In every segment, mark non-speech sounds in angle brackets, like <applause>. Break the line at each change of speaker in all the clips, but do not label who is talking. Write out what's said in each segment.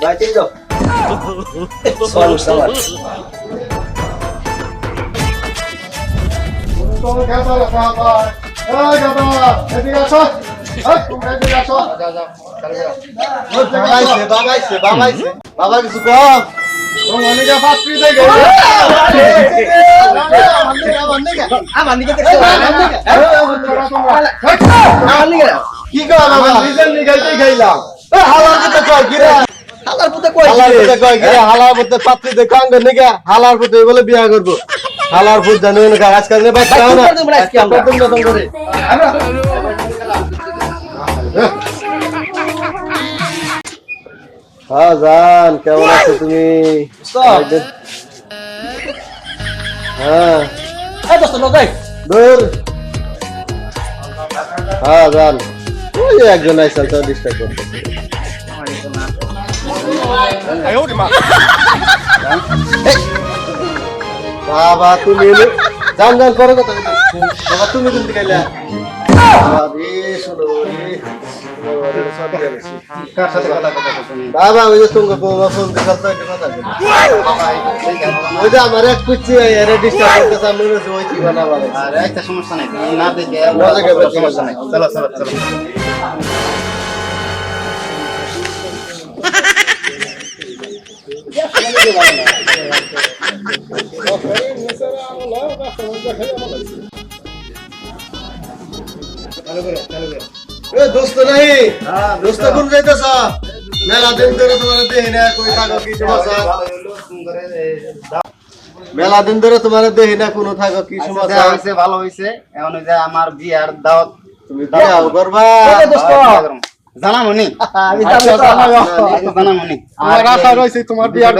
ভাই তিন যাও মানুষ আমার
তুমি গেছো বাবা এই বাবা এদিকে আসো এই তুমি এদিকে আসো
বাবাইছে বাবাইছে বাবাইছে বাবা হালার পুতে কয় কি
হালার
পাত্রী দে কাঙ্গ নিগে হালার বলে বিয়া করব হালার পুত না হ্যাঁ জান কেমন আছো তুমি? হ্যাঁ। হ্যাঁ জান। ওই একজন আইসাল তো ডিস্টার্ব করতে বাবা তুমি জান জান করো কথা বাবা তুমি কিন্তু গেলে বাবা সব ওই যে তোমাকে বৌমা ফোন দিয়ে কথা কথা ওই যে আমার এক কুচি এর ডিস্টার্ব করতেছে আমি মনে হচ্ছে ওই ঠিকানা বলে।
আরে একটা সমস্যা নাই না দেখে সমস্যা নাই। চলো চলো চলো। <laughs> <laughs>
এ দোস্ত নাই দোস্ত। কোন যাইতেছ? মেলা দিন ধরে তোমার দেহি না কই থাকো কি সমাচার মেলা দিন ধরে তোমার দেখি না কোনো থাকো কি
সমস্যা?
সমাচার
হয়েছে ভালো হয়েছে এখন ওই যে আমার বিয়ার দাওয়াত।
তুমি বিয়াও করবা?
দোস্ত।
জানামনি। <laughs>
আমি জানি তো।
জানামনি। <laughs>
আমার আশা রয়েছে তোমার বিয়ার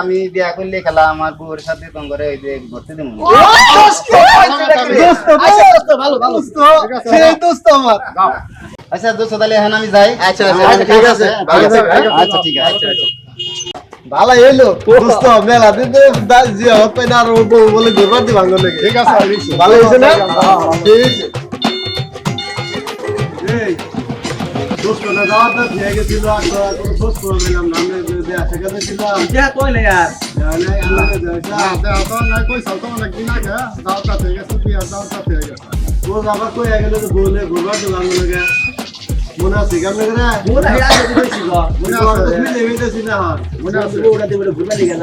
আমি বিয়া করলে খেলা আমার বউয়ের সাথে তোম করে ওই যে ঘুরতে দেবো।
আচ্ছা দোস্ত
তাহলে এখন আমি যাই।
আচ্ছা, আচ্ছা, আচ্ছা, ঠিক আছে।
আচ্ছা, ঠিক আছে
ভালো এলো। দোস্ত মেলা দিন ধরে জিয়া হতে না আর বউ বলে ঘুরবার দি ভাঙলো
ঠিক আছে
ভালো হয়েছে না? ঠিক আছে না যাওয়ার তো দিয়ে গেছিল আর আর কোনো খোঁজ করে দিলাম না আমরা যে আছে কাছে ছিলাম
যা কই না ইয়ার
জানাই আল্লাহকে যাইছা
না, দেওয়া তো নাই, কই চাও তো অনেকদিন আগে, দাওয়াতটা পেয়ে গেছে, বিয়ার দাওয়াতটা পেয়ে গেছে।
ও আবার কই গেল তো বলে ঘুরবার দি ভাঙলো মনে আছে কেমন করে
মোরা হে আগে দিছি গো
মনে আছে তো মিলে মিলেছি না
মনে
জানি তো
দেখে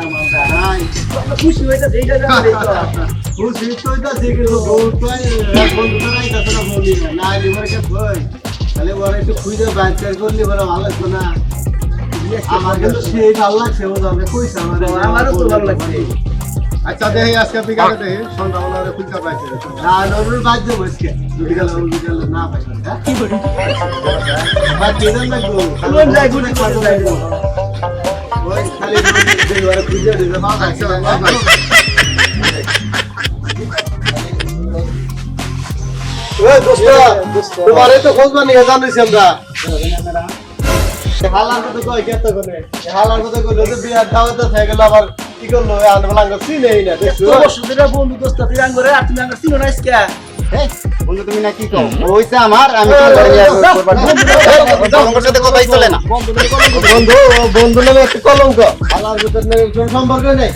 তাতে না বলি না না লিভার কে কই তাহলে ওরা একটু খুঁজে বাইচার করলে বলে ভালো লাগতো না আমার কিন্তু সেই ভালো লাগছে ও যাবে কইছে আমার
আমারও তো ভালো লাগছে।
আচ্ছা দেখি আজকে বিকালে দেখি সন্ধ্যাবেলা ওরে খুলতে পাইছে
না নরুল বাদ দেবো আজকে। বিকাল বিকাল না পাইছে হ্যাঁ?
কি বলি?
বাদ দিয়ে দেন না গো
কোন যাই গুলি কত যাই
ওই খালি খুঁজে দিবে মা
আচ্ছা,
তোমারে তো খোঁজ বানিয়ে জানিস আমরা। হালার কথা কয় কে তো কোনে হালার কথা কইলো যে বিয়ার দাওয়াতে থেকে গেল আবার কি করল? আনবলাঙ্গ চিনেই না দেখছ?
তো বন্ধু দোস্ত তিরাঙ্গ রে আর তুমি আঙ্গ চিনো না আজকে?
বন্ধু তুমি না কি কও ও আমার আমি তোমার সাথে কথাই চলে না।
বন্ধু বন্ধু নামে একটা কলঙ্ক। হালার ভিতর সম্পর্ক নেই?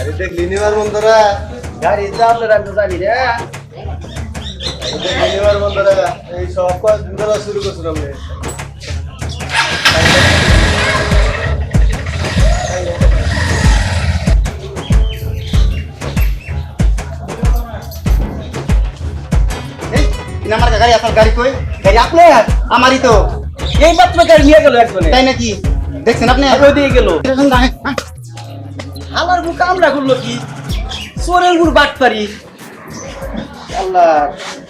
গাড়ি দেখলি নিবার বন্ধুরা।
গাড়ি চাপলে রাখতে জানি রে।
নিবার বন্ধুরা এই সব কয়েকদিন ধরে শুরু করছিলাম রে
আমার গাড়ি আপনার গাড়ি কই?
গাড়ি আপনার
আমারই তো।
এই মাত্র গাড়ি নিয়ে গেল একজনে।
তাই নাকি? দেখছেন আপনি?
ওই দিয়ে গেল। আমার বুক কামড়া করল কি? চোরের বুড় বাট পারি আল্লাহ।